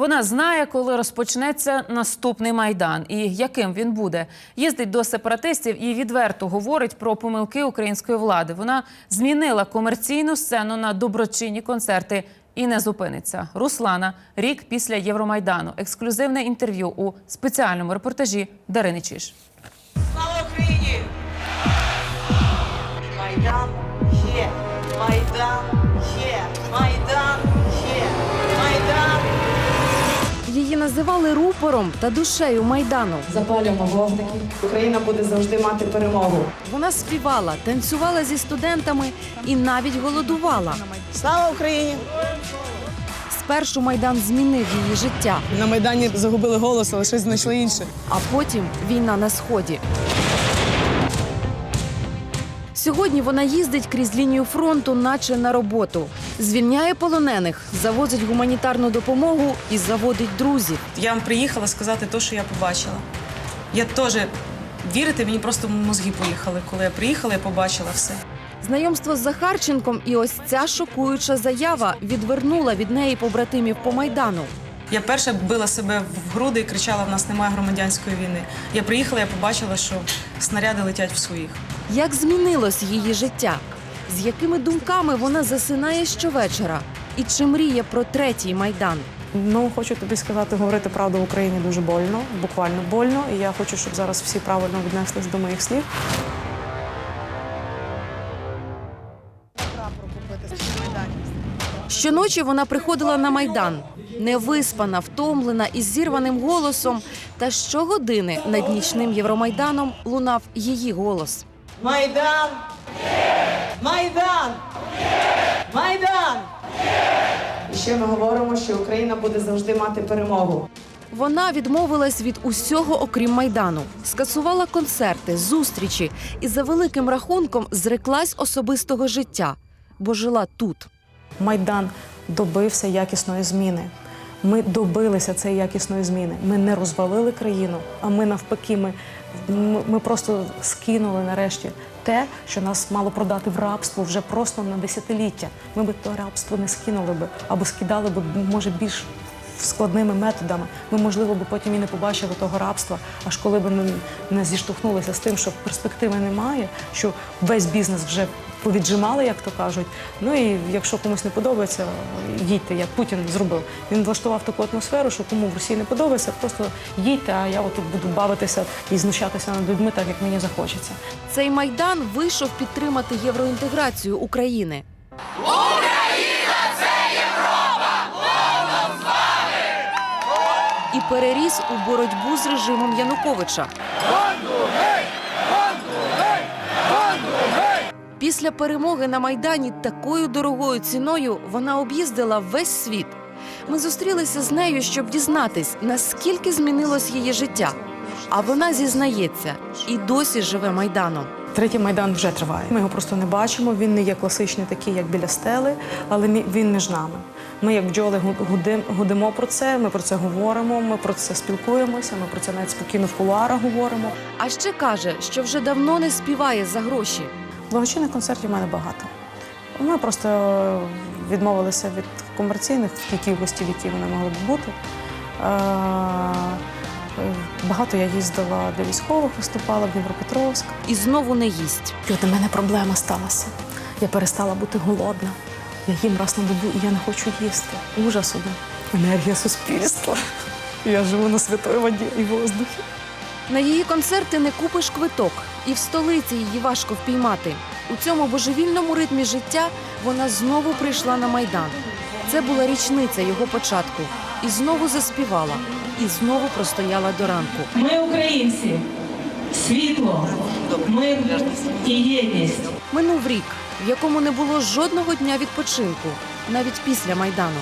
Вона знає, коли розпочнеться наступний майдан і яким він буде. Їздить до сепаратистів і відверто говорить про помилки української влади. Вона змінила комерційну сцену на доброчинні концерти і не зупиниться. Руслана рік після Євромайдану. Ексклюзивне інтерв'ю у спеціальному репортажі Дарини Чиш. Називали рупором та душею майдану. Запалюємо вогники. Україна буде завжди мати перемогу. Вона співала, танцювала зі студентами і навіть голодувала. Слава Україні! Спершу майдан змінив її життя, На майдані загубили голос, але щось знайшли інше. а потім війна на сході. Сьогодні вона їздить крізь лінію фронту, наче на роботу. Звільняє полонених, завозить гуманітарну допомогу і заводить друзів. Я вам приїхала сказати те, що я побачила. Я теж вірите, мені просто мозги поїхали. Коли я приїхала, я побачила все. Знайомство з Захарченком і ось ця шокуюча заява відвернула від неї побратимів по майдану. Я перша била себе в груди і кричала: в нас немає громадянської війни. Я приїхала, я побачила, що снаряди летять в своїх. Як змінилось її життя? З якими думками вона засинає щовечора? І чи мріє про третій майдан? Ну, хочу тобі сказати, говорити правду в Україні дуже больно, буквально больно. І я хочу, щоб зараз всі правильно віднеслись до моїх слів. Щоночі вона приходила на майдан, невиспана, втомлена із зірваним голосом. Та щогодини над нічним Євромайданом лунав її голос. Майдан! Майдан! Майдан! І ще ми говоримо, що Україна буде завжди мати перемогу. Вона відмовилась від усього, окрім майдану, скасувала концерти, зустрічі і за великим рахунком зреклась особистого життя, бо жила тут. Майдан добився якісної зміни. Ми добилися цієї якісної зміни. Ми не розвалили країну, а ми навпаки, ми, ми, просто скинули нарешті те, що нас мало продати в рабство вже просто на десятиліття. Ми би то рабство не скинули би або скидали би, може, більш складними методами. Ми, можливо, би потім і не побачили того рабства, аж коли б не, не зіштовхнулися з тим, що перспективи немає, що весь бізнес вже повіджимали, як то кажуть. Ну і якщо комусь не подобається, їдьте, як Путін зробив. Він влаштував таку атмосферу, що кому в Росії не подобається, просто їдьте, а я отут буду бавитися і знущатися над людьми, так як мені захочеться. Цей майдан вийшов підтримати євроінтеграцію України. Переріс у боротьбу з режимом Януковича. Після перемоги на майдані такою дорогою ціною вона об'їздила весь світ. Ми зустрілися з нею, щоб дізнатись, наскільки змінилось її життя. А вона зізнається і досі живе майданом. Третій майдан вже триває. Ми його просто не бачимо. Він не є класичний, такий, як біля стели, але він між нами. Ми, як бджоли, гу- гудимо про це. Ми про це говоримо. Ми про це спілкуємося. Ми про це навіть спокійно в кулуарах говоримо. А ще каже, що вже давно не співає за гроші. Благочинних концертів в мене багато. Ми просто відмовилися від комерційних в тій кількості, в якій вони могли б бути. Багато я їздила для військових, виступала в Дніпропетровськ. І знову не їсть. І от у мене проблема сталася. Я перестала бути голодна. Я їм раз на добу, і я не хочу їсти. Ужас один. Енергія суспільства. Я живу на святої воді і воздухі. На її концерти не купиш квиток, і в столиці її важко впіймати. У цьому божевільному ритмі життя вона знову прийшла на майдан. Це була річниця його початку. І знову заспівала, і знову простояла до ранку. Ми українці, світло, мир і єдність. Минув рік, в якому не було жодного дня відпочинку, навіть після майдану.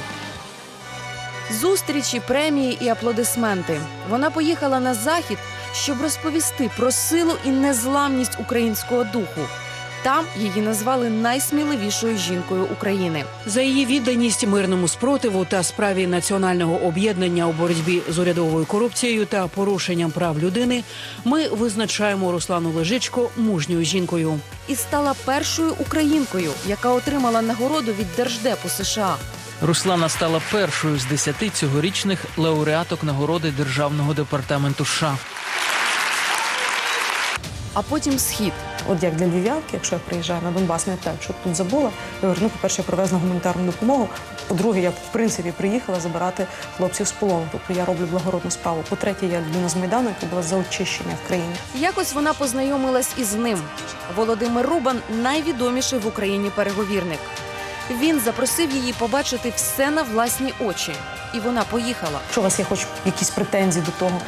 Зустрічі, премії і аплодисменти. Вона поїхала на захід, щоб розповісти про силу і незламність українського духу. Там її назвали найсміливішою жінкою України. За її відданість мирному спротиву та справі національного об'єднання у боротьбі з урядовою корупцією та порушенням прав людини ми визначаємо Руслану Лежичко мужньою жінкою. і стала першою українкою, яка отримала нагороду від Держдепу США. Руслана стала першою з десяти цьогорічних лауреаток нагороди Державного департаменту США. А потім схід. От як для львів'янки, якщо я приїжджаю на Донбас, не так, що тут забула, я говорю, ну, по-перше, я привезла гуманітарну допомогу. По-друге, я в принципі приїхала забирати хлопців з полону. Тобто я роблю благородну справу. По-третє, я людина з Майдану, яка була за очищення в країні. Якось вона познайомилась із ним. Володимир Рубан найвідоміший в Україні переговірник. Він запросив її побачити все на власні очі, і вона поїхала. Якщо у вас є хоч якісь претензії до того,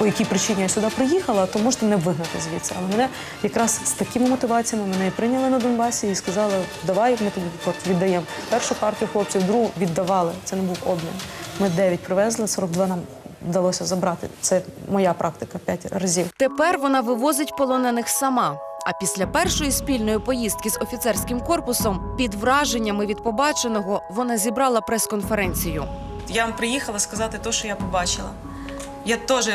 по якій причині я сюди приїхала, то можете не вигнати звідси. Але мене якраз з такими мотиваціями мене і прийняли на Донбасі і сказали, давай ми тобі от віддаємо першу партію хлопців, другу віддавали. Це не був обмін. Ми 9 привезли, 42 нам вдалося забрати. Це моя практика 5 разів. Тепер вона вивозить полонених сама. А після першої спільної поїздки з офіцерським корпусом під враженнями від побаченого вона зібрала прес-конференцію. Я вам приїхала сказати те, що я побачила. Я теж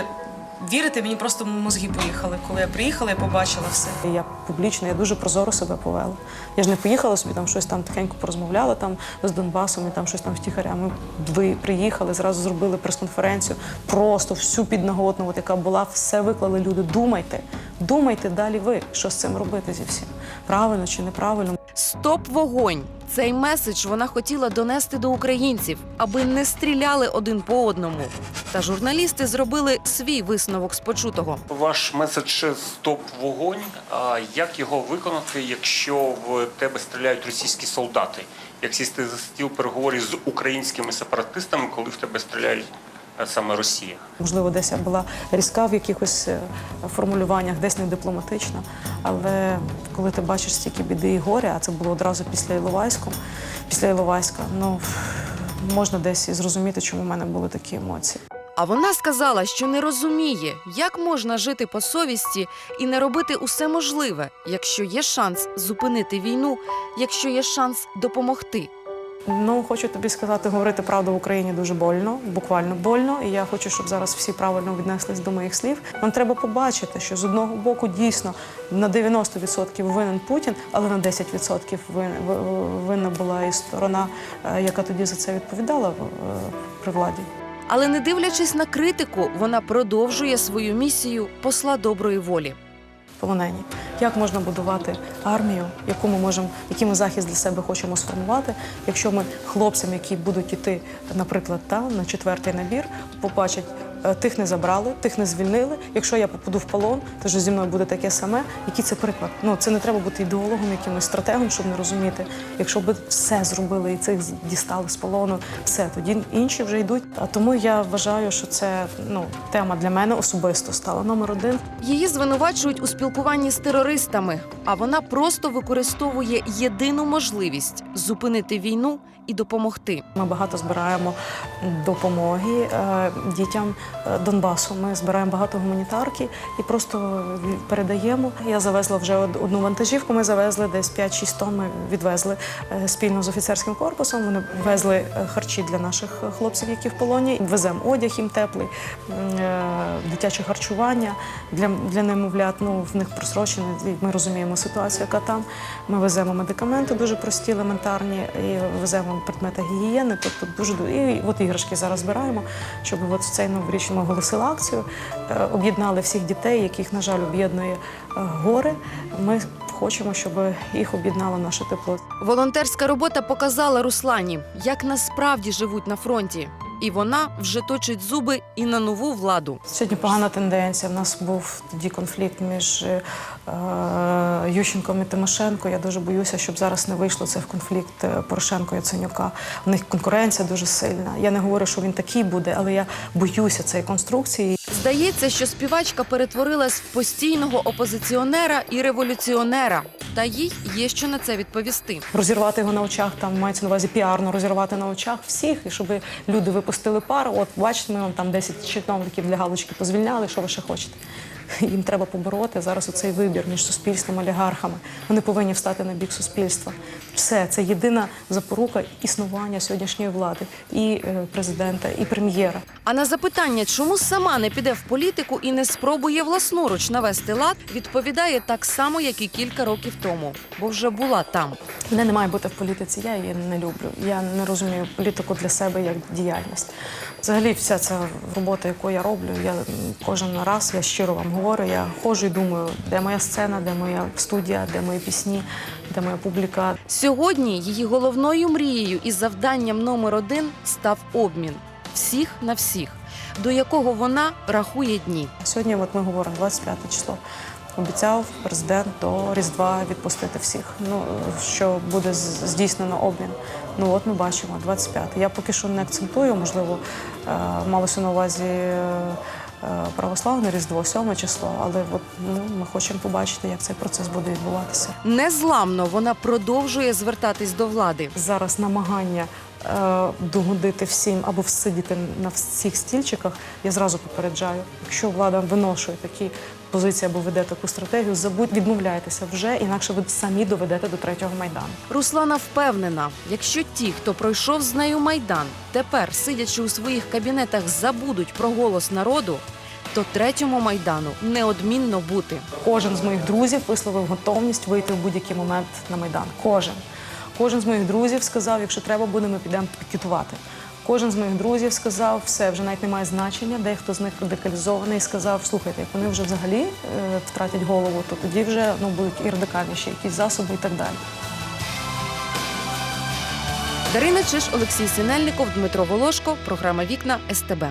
вірите, мені просто мозги поїхали. Коли я приїхала, я побачила все. Я публічно, я дуже прозоро себе повела. Я ж не поїхала собі там щось там тихенько порозмовляла там з Донбасом і там щось там втіхаря. Ми приїхали, зразу зробили прес-конференцію. Просто всю піднаготну, от яка була, все виклали люди. Думайте, думайте далі ви, що з цим робити зі всім. Правильно чи неправильно. Стоп вогонь! Цей меседж вона хотіла донести до українців, аби не стріляли один по одному. Та журналісти зробили свій висновок з почутого. Ваш меседж стоп вогонь. А як його виконати, якщо в тебе стріляють російські солдати? Як сісти за стіл переговорів з українськими сепаратистами, коли в тебе стріляють саме Росія? Можливо, десь я була різка в якихось е, формулюваннях, десь не дипломатична. Але коли ти бачиш стільки біди і горя, а це було одразу після Іловайську, після Іловайська, ну можна десь і зрозуміти, чому в мене були такі емоції. А вона сказала, що не розуміє, як можна жити по совісті і не робити усе можливе, якщо є шанс зупинити війну, якщо є шанс допомогти. Ну, хочу тобі сказати, говорити правду в Україні дуже больно, буквально больно. І я хочу, щоб зараз всі правильно віднеслись до моїх слів. Нам треба побачити, що з одного боку дійсно на 90% винен Путін, але на 10% вин- винна була і сторона, е, яка тоді за це відповідала е, при владі. Але не дивлячись на критику, вона продовжує свою місію посла доброї волі. полонені. Як можна будувати армію, яку ми можемо, який ми захист для себе хочемо сформувати, якщо ми хлопцям, які будуть іти, наприклад, та на четвертий набір, побачать. Е, Тих не забрали, тих не звільнили. Якщо я попаду в полон, то ж зі мною буде таке саме. Який це приклад? Ну це не треба бути ідеологом, якимось стратегом, щоб не розуміти. Якщо б все зробили і цих дістали з полону, все тоді інші вже йдуть. А тому я вважаю, що це ну тема для мене особисто стала номер один. Її звинувачують у спілкуванні з терористами, а вона просто використовує єдину можливість зупинити війну і допомогти. Ми багато збираємо допомоги е, дітям Донбасу. Ми збираємо багато гуманітарки і просто передаємо. Я завезла вже одну вантажівку. Ми завезли десь 5-6 тонн. Ми відвезли е, спільно з офіцерським корпусом. Вони везли е, харчі для наших хлопців, які в полоні. Веземо одяг їм теплий, е, дитяче харчування для, для немовлят. Ну в них просрочене. і Ми розуміємо ситуацію, яка там. Ми веземо медикаменти дуже прості, елементарні, і веземо предмети гігієни. Тобто дуже і от іграшки зараз збираємо, щоб от в цей новорічний ми оголосили акцію, е, об'єднали всіх дітей, яких, на жаль, об'єднує е, горе. Ми хочемо, щоб їх об'єднало наше тепло. Волонтерська робота показала Руслані, як насправді живуть на фронті, і вона вже точить зуби і на нову владу. Сьогодні погана тенденція. У нас був тоді конфлікт між е, Ющенком і Тимошенко. Я дуже боюся, щоб зараз не вийшло це в конфлікт е, Порошенко і Яценюка. У них конкуренція дуже сильна. Я не говорю, що він такий буде, але я боюся цієї конструкції. Здається, що співачка перетворилась в постійного опозиціонера і революціонера, та їй є що на це відповісти. Розірвати його на очах, там мається на увазі піарно розірвати на очах всіх, і щоб люди випустили пар. От бачите, ми вам там 10 чиновників для галочки позвільняли. Що ви ще хочете? Їм треба побороти зараз оцей вибір між суспільством і олігархами. Вони повинні встати на бік суспільства. Все це єдина запорука існування сьогоднішньої влади і е, президента, і прем'єра. А на запитання, чому сама не піде в політику і не спробує власноруч навести лад, відповідає так само, як і кілька років тому, бо вже була там. Мене не має бути в політиці, я її не люблю. Я не розумію політику для себе як діяльність. Взагалі, вся ця робота, яку я роблю, я кожен раз я щиро вам говорю, я ходжу і думаю, де моя сцена, де моя студія, де мої пісні, де моя публіка. Сьогодні її головною мрією і завданням номер один став обмін всіх на всіх, до якого вона рахує дні. Сьогодні, от ми говоримо 25 число. Обіцяв президент до Різдва відпустити всіх. Ну що буде здійснено обмін. Ну от ми бачимо 25. Я поки що не акцентую, можливо, е, малося на увазі. е, Православне Різдво, 7 число, але от ну ми хочемо побачити, як цей процес буде відбуватися. Незламно вона продовжує звертатись до влади. зараз намагання догодити всім або всидіти на всіх стільчиках, я зразу попереджаю. Якщо влада виношує такі позиції або веде таку стратегію, забудь відмовляйтеся вже, інакше ви самі доведете до третього майдану. Руслана впевнена, якщо ті, хто пройшов з нею майдан, тепер, сидячи у своїх кабінетах, забудуть про голос народу, то третьому майдану неодмінно бути. Кожен з моїх друзів висловив готовність вийти в будь-який момент на майдан. Кожен. Кожен з моїх друзів сказав, якщо треба буде, ми підемо пікетувати. Кожен з моїх друзів сказав, все вже навіть немає значення. Дехто з них радикалізований сказав, слухайте, як вони вже взагалі е, втратять голову, то тоді вже ну будуть і радикальніші якісь засоби і так далі. Дарина Чиш, Олексій Синельников, Дмитро Волошко. Програма Вікна СТБ.